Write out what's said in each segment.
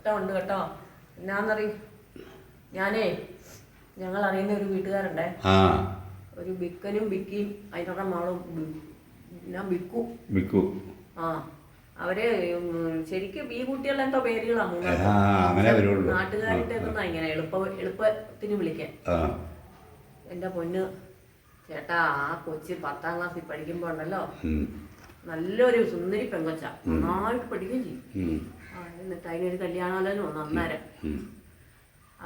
കഷ്ടമുണ്ട് കേട്ടോ. എന്നാന്നറി? ഞാനേ ഞങ്ങൾ അറിയുന്ന ഒരു വീട്ടുകാരുണ്ടേ? ഒരു ബിക്കനും ബിക്കിയും അതിനുള്ള മാളും ഞാൻ ബിക്കു. വിൽക്കൂ ആ. അവർ ശരിക്കും ഈ കുട്ടികളുടെ എന്തോ പേരുകളാണ് നാട്ടുകാരുടെ ഇങ്ങനെ എളുപ്പ എളുപ്പത്തിന് വിളിക്കാൻ. എന്റെ പൊന്ന് ചേട്ടാ ആ കൊച്ച് പത്താം ക്ലാസ്സിൽ പഠിക്കുമ്പോ ഉണ്ടല്ലോ. നല്ലൊരു സുന്ദരി പെങ്കൊച്ച. നന്നായിട്ട് പഠിക്കുകയും ചെയ്യും. എന്നിട്ട് അതിനൊരു കല്യാണാലോചന വന്നു അന്നേരം.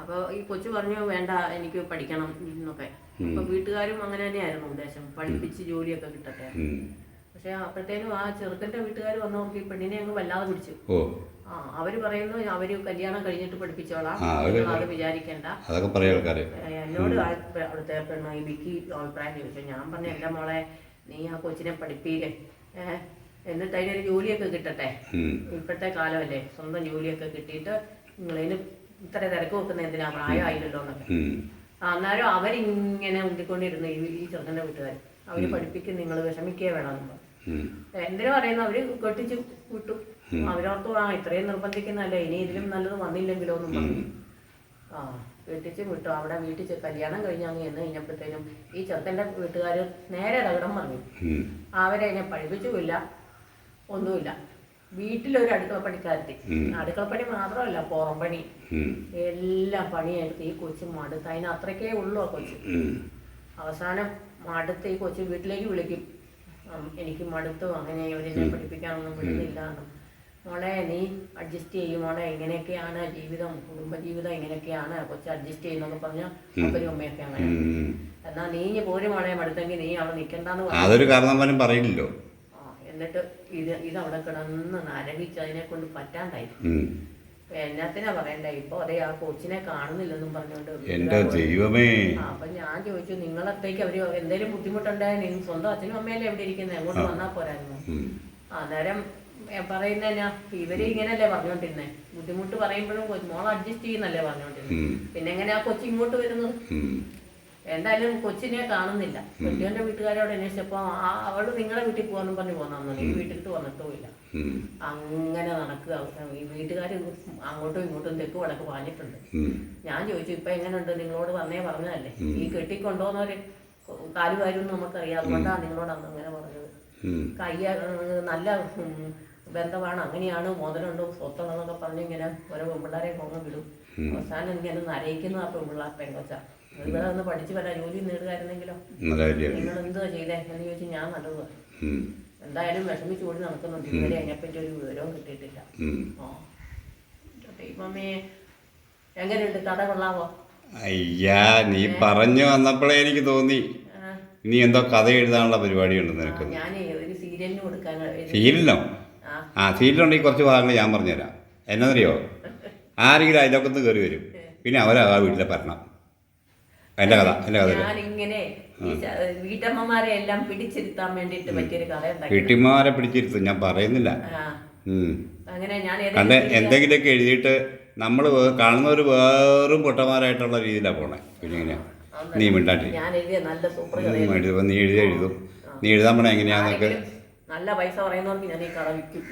അപ്പോൾ ഈ കൊച്ചു പറഞ്ഞു വേണ്ട എനിക്ക് പഠിക്കണം എന്നൊക്കെ അപ്പൊ വീട്ടുകാരും അങ്ങനെ തന്നെയായിരുന്നു ഉദ്ദേശം. പഠിപ്പിച്ച് ജോലിയൊക്കെ കിട്ടട്ടെ. പക്ഷെ അപ്പോഴത്തേനും ആ ചെറുക്കന്റെ വീട്ടുകാർ വന്നവർക്ക് ഈ പെണ്ണിനെ അങ്ങ് വല്ലാതെ പിടിച്ചു. ആ അവർ പറയുന്നു അവർ കല്യാണം കഴിഞ്ഞിട്ട് പഠിപ്പിച്ചോളാം. അത് വിചാരിക്കണ്ട. എന്നോട് അവിടുത്തെ പെണ്ണ് ഈ വിക്കി അഭിപ്രായം ചോദിച്ചു. ഞാൻ പറഞ്ഞു എന്റെ മോളെ നീ ആ കൊച്ചിനെ പഠിപ്പീരെ. ഏഹ് എന്നിട്ട് അതിനൊരു ജോലിയൊക്കെ കിട്ടട്ടെ? ഇപ്പോഴത്തെ കാലമല്ലേ? സ്വന്തം ജോലിയൊക്കെ കിട്ടിയിട്ട് നിങ്ങളതിന് ഇത്ര തിരക്ക് വെക്കുന്ന എന്തിനാ? പ്രായമായില്ലല്ലോ എന്നൊക്കെ. അന്നേരം അവരിങ്ങനെ ഉന്തിക്കൊണ്ടിരുന്നു ഈ ഈ ചെറുക്കന്റെ വീട്ടുകാർ അവർ പഠിപ്പിക്കും നിങ്ങൾ വിഷമിക്കേ വേണം എന്തിനു പറയുന്ന? അവർ കെട്ടിച്ച് വിട്ടു. അവരോർത്തു ആ ഇത്രയും നിർബന്ധിക്കുന്നല്ലേ ഇനി ഇതിലും നല്ലത് വന്നില്ലെങ്കിലോ എന്നും പറഞ്ഞു. ആ കെട്ടിച്ച് വിട്ടു. അവിടെ വീട്ടിൽ കല്യാണം കല്യാണം അങ്ങ് എന്ന് കഴിഞ്ഞപ്പോഴത്തേനും ഈ ചെറുക്കന്റെ വീട്ടുകാർ നേരെ തകിടം പറഞ്ഞു. അവരതിനെ പഠിപ്പിച്ചുമില്ല. ഒന്നുമില്ല. വീട്ടിലൊരു അടുക്കള പണിക്കാരത്തി അടുക്കളപ്പണി മാത്രമല്ല പുറം പണി. എല്ലാം പണിയെടുത്ത് ഈ കൊച്ചു മടുത്ത്. അതിന് അത്രയ്ക്കേ ഉള്ളൂ ആ കൊച്ചു. അവസാനം മടുത്ത് ഈ കൊച്ചു വീട്ടിലേക്ക് വിളിക്കും. എനിക്ക് മടുത്തു. അങ്ങനെ ഇവരെന്നെ പഠിപ്പിക്കാനൊന്നും വിടുന്നില്ല. എന്നും മോളെ നീ അഡ്ജസ്റ്റ് ചെയ്യും. മോളെ ഇങ്ങനെയൊക്കെയാണ് ജീവിതം. കുടുംബജീവിതം ഇങ്ങനെയൊക്കെയാണ്. കൊച്ചു അഡ്ജസ്റ്റ് ചെയ്യുന്നൊക്കെ പറഞ്ഞാൽ അപ്പനും അമ്മയൊക്കെ അങ്ങനെ എന്നാ നീ പോരും മോളെ മടുത്തെങ്കിൽ നീ അവിടെ നിൽക്കണ്ടെന്ന് പറഞ്ഞു അതൊരു കാരണം പറയില്ലല്ലോ. എന്നിട്ട് ഇത് ഇത് അവിടെ കിടന്ന് നരകിച്ച് അതിനെ കൊണ്ട് പറ്റാണ്ടായി. എന്നാത്തിനാ പറയണ്ടേ? ഇപ്പൊ അതേ ആ കൊച്ചിനെ കാണുന്നില്ലെന്നും പറഞ്ഞോണ്ട് എന്റെ ദൈവമേ. ആ, അപ്പൊ ഞാൻ ചോദിച്ചു നിങ്ങളത്തേക്ക് അവർ എന്തേലും ബുദ്ധിമുട്ടുണ്ടായ നിങ്ങൾ സ്വന്തം അച്ഛനും അമ്മയല്ലേ എവിടെ ഇരിക്കുന്നത് എങ്ങോട്ട് വന്നാ പോരായിരുന്നു. അന്നേരം പറയുന്നതിനാ ഇവർ ഇങ്ങനല്ലേ പറഞ്ഞോണ്ടിരുന്നേ? ബുദ്ധിമുട്ട് പറയുമ്പോഴും മോൾ അഡ്ജസ്റ്റ് ചെയ്യുന്നല്ലേ പറഞ്ഞോണ്ടിരുന്നത് ഉം. പിന്നെ എങ്ങനെയാ കൊച്ചി ഇങ്ങോട്ട് വരുന്നു. എന്തായാലും കൊച്ചിനെ കാണുന്നില്ല. കെട്ടിയവന്റെ വീട്ടുകാരോട് അന്വേഷിച്ചപ്പോ അവൾ നിങ്ങളെ വീട്ടിൽ പോകാന്നും പറഞ്ഞു പോന്നു ഈ വീട്ടിലിട്ട് വന്നിട്ടുമില്ല. അങ്ങനെ നടക്കുക. ഈ വീട്ടുകാർ അങ്ങോട്ടും ഇങ്ങോട്ടും തെക്ക് വടക്ക് പാഞ്ഞിട്ടുണ്ട്. ഞാൻ ചോദിച്ചു ഇപ്പൊ എങ്ങനെയുണ്ട് നിങ്ങളോട് വന്നേ പറഞ്ഞതല്ലേ? ഈ കെട്ടിക്കൊണ്ടോന്നവര് കാലുകാരും നമുക്കറിയാം. അതുകൊണ്ടാണ് നിങ്ങളോട് അന്ന് അങ്ങനെ പറഞ്ഞത്. കയ്യ നല്ല ബന്ധമാണ്. അങ്ങനെയാണ് മുതലുണ്ട് സ്വത്തുണ്ടെന്നൊക്കെ പറഞ്ഞ് ഇങ്ങനെ ഓരോ പെൺപിള്ളേരെ കൊങ്ങ വിടും. അവസാനം ഇങ്ങനെ നരയിക്കുന്ന ആ പെൺപിള്ളേർ പെങ്കൊച്ച ഇവിടെ ഒന്ന് പഠിച്ച് വല്ല ജോലി നേടുകയായിരുന്നെങ്കിലോ? നല്ല കാര്യമാണ് നിങ്ങൾ എന്തുവാ ചെയ്തേ? എന്ന് ചോദിച്ചു ഞാൻ എന്തായാലും വിഷമിച്ച് കൂടി നടക്കുന്നുണ്ട്. ഇതുവരെ അതിനെപ്പറ്റി ഒരു വിവരവും കിട്ടിയിട്ടില്ല. ഓ ആ. ദൈവമേ എങ്ങനെയുണ്ട്? കഥ കൊള്ളാവോ? അയ്യാ നീ പറഞ്ഞു വന്നപ്പോഴേ എനിക്ക് തോന്നി. നീ ഇനി എന്തോ കഥ എഴുതാനുള്ള പരിപാടി ഉണ്ട് നിനക്ക് സീരിയലിന് ആ. സീരിയലുണ്ടെങ്കിൽ കുറച്ച് ഭാഗങ്ങൾ ഞാൻ പറഞ്ഞുതരാം. എന്നറിയോ? ആരെങ്കിലും അതിലൊക്കെ കയറി വരും. പിന്നെ അവരാ വീട്ടിലെ ഭരണം. കഥ കഥ വീട്ടമ്മമാരെ എല്ലാം പിടിച്ചിരുത്താൻ പറ്റിയൊരു കഥ പിടിച്ചിരുത്തും ഞാൻ പറയുന്നില്ല. അങ്ങനെ ഞാൻ കണ്ട് എന്തെങ്കിലുമൊക്കെ എഴുതിയിട്ട് നമ്മൾ ഒരു വേറും പൊട്ടന്മാരായിട്ടുള്ള രീതിയിലാണ് പോണേ. പിന്നെ എങ്ങനെയാ നീ മിണ്ടാട്ടി നീ എഴുതി എഴുതും. നീ എഴുതാൻ പോണേ എങ്ങനെയാന്നൊക്കെ നല്ല പൈസ പറയുന്നവർക്ക് ഞാൻ ഈ കട വിൽക്കും.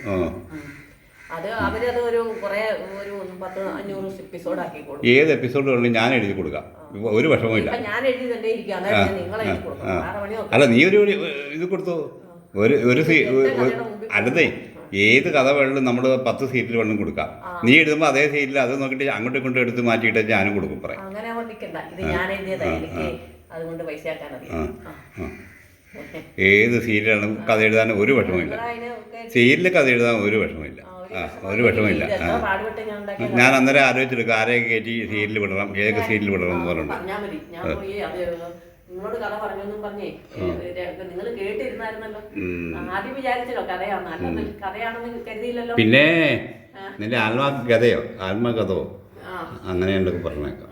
അത് അവരത് ഒരു കുറെ ഒരു പത്ത് അഞ്ഞൂറ് എപ്പിസോഡ് ആക്കി കൊടുക്കും. ഏത് എപ്പിസോഡ് വേണമെങ്കിലും ഞാൻ എഴുതി കൊടുക്കാം. ഒരു വിഷമവും അല്ല നീ ഒരു ഇത് കൊടുത്തു? ഒരു ഒരു സീ അല്ലതേ ഏത് കഥ വേണമെങ്കിലും നമ്മൾ പത്ത് സീറ്റിൽ വേണം കൊടുക്കാം. നീ എഴുതുമ്പോൾ അതേ സീറ്റിൽ അത് നോക്കിയിട്ട് അങ്ങോട്ടും ഇങ്ങോട്ടും എടുത്ത് മാറ്റിയിട്ട് ഞാനും കൊടുക്കും പറയാം. കൊണ്ട്. ഏത് സീരിയലാണ് കഥ എഴുതാൻ ഒരു വിഷമമില്ല സീരിയലിൽ കഥ എഴുതാൻ ഒരു വിഷമമില്ല ആ, ഒരു വിഷമില്ല ആ. ഞാൻ അന്നേരം ആലോചിച്ചെടുക്കും ആരെയൊക്കെ കയറ്റി സീരിയൽ വിടണം ഏതൊക്കെ സീരിയൽ വിടണം എന്ന് പറഞ്ഞു പറഞ്ഞാൽ മതി. ഞാൻ പോയി അത് നിങ്ങളോട് കഥ പറഞ്ഞൊന്നും പറഞ്ഞേ. നിങ്ങൾ കേട്ടിരുന്നായിരുന്നല്ലോ. ആദ്യം വിചാരിച്ചല്ലോ കഥയാണ് കഥയാണെന്ന് കരുതിയില്ലല്ലോ. പിന്നെ നിന്റെ ആത്മാ കഥയോ ആത്മകഥയോ അങ്ങനെയുണ്ടൊക്കെ അങ്ങനെ പറഞ്ഞേക്കാം.